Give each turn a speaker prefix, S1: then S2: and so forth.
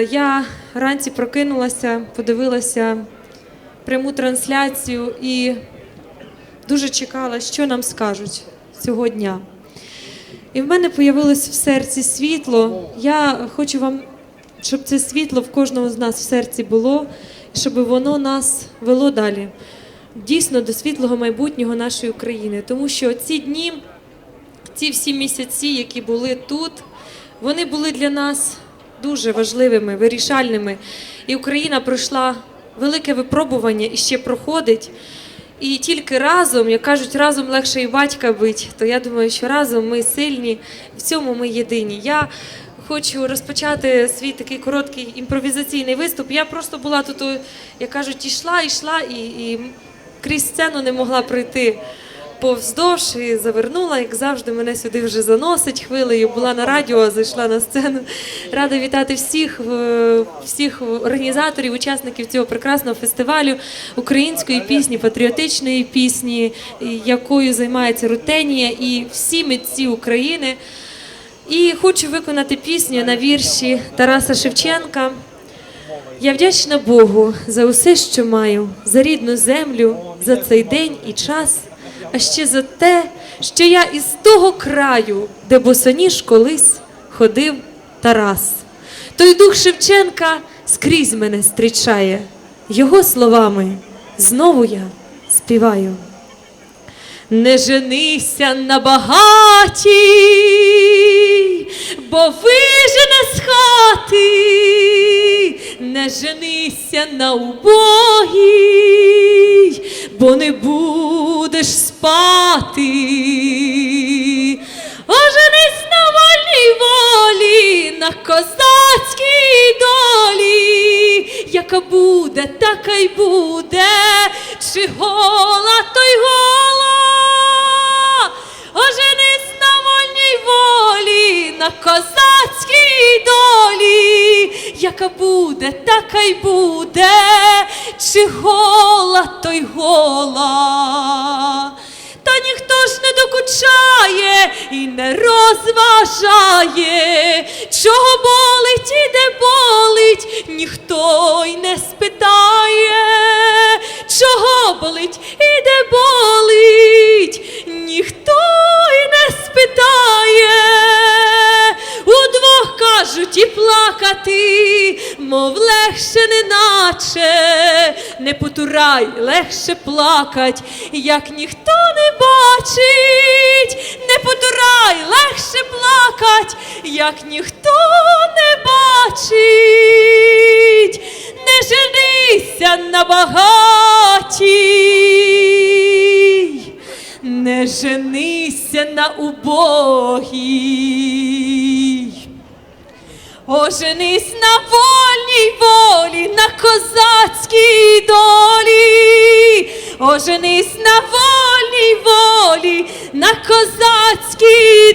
S1: Я вранці прокинулася, подивилася пряму трансляцію і дуже чекала, що нам скажуть цього дня. І в мене появилось в серці світло. Я хочу вам, щоб це світло в кожного з нас в серці було, щоб воно нас вело далі. Дійсно до світлого майбутнього нашої України. Тому що ці дні, ці всі місяці, які були тут, вони були для нас дуже важливими, вирішальними. І Україна пройшла велике випробування і ще проходить. І тільки разом, як кажуть, разом легше і батька бить, то я думаю, що разом ми сильні, в цьому ми єдині. Я хочу розпочати свій такий короткий імпровізаційний виступ. Я просто була тут, як кажуть, ішла, ішла і, і крізь сцену не могла пройти повздовж і завернула, як завжди, мене сюди вже заносить хвилею. Була на радіо, зайшла на сцену. Рада вітати всіх, всіх організаторів, учасників цього прекрасного фестивалю української пісні, патріотичної пісні, якою займається Рутенія і всі митці України. І хочу виконати пісню на вірші Тараса Шевченка. Я вдячна Богу за усе, що маю, за рідну землю, за цей день і час, а ще за те, що я із того краю, де босоніж колись ходив Тарас. Той дух Шевченка скрізь мене зустрічає, його словами знову я співаю. Не женися на багатій, бо вижене з хати, не женися на убогій, бо не будеш спати. Оженись на вольній волі, на козацькій долі, яка буде, така й буде, чи гола, то гола. Оженись на вольній волі, на козацькій долі, яка буде, така й буде, чи гола, то гола. Докучає і не розважає, чого болить і де болить, ніхто й не спитає, чого болить і де болить, ніхто й не спитає. Удвох кажуть і плакати, мов легше неначе, не потурай, легше плакать, як ніхто не бачить, не потурай, легше плакать, як ніхто не бачить, не женися на багатій, не женися на убогій. Оженись на волі, на козацькій долі, оженись на вольній волі, на козацькій.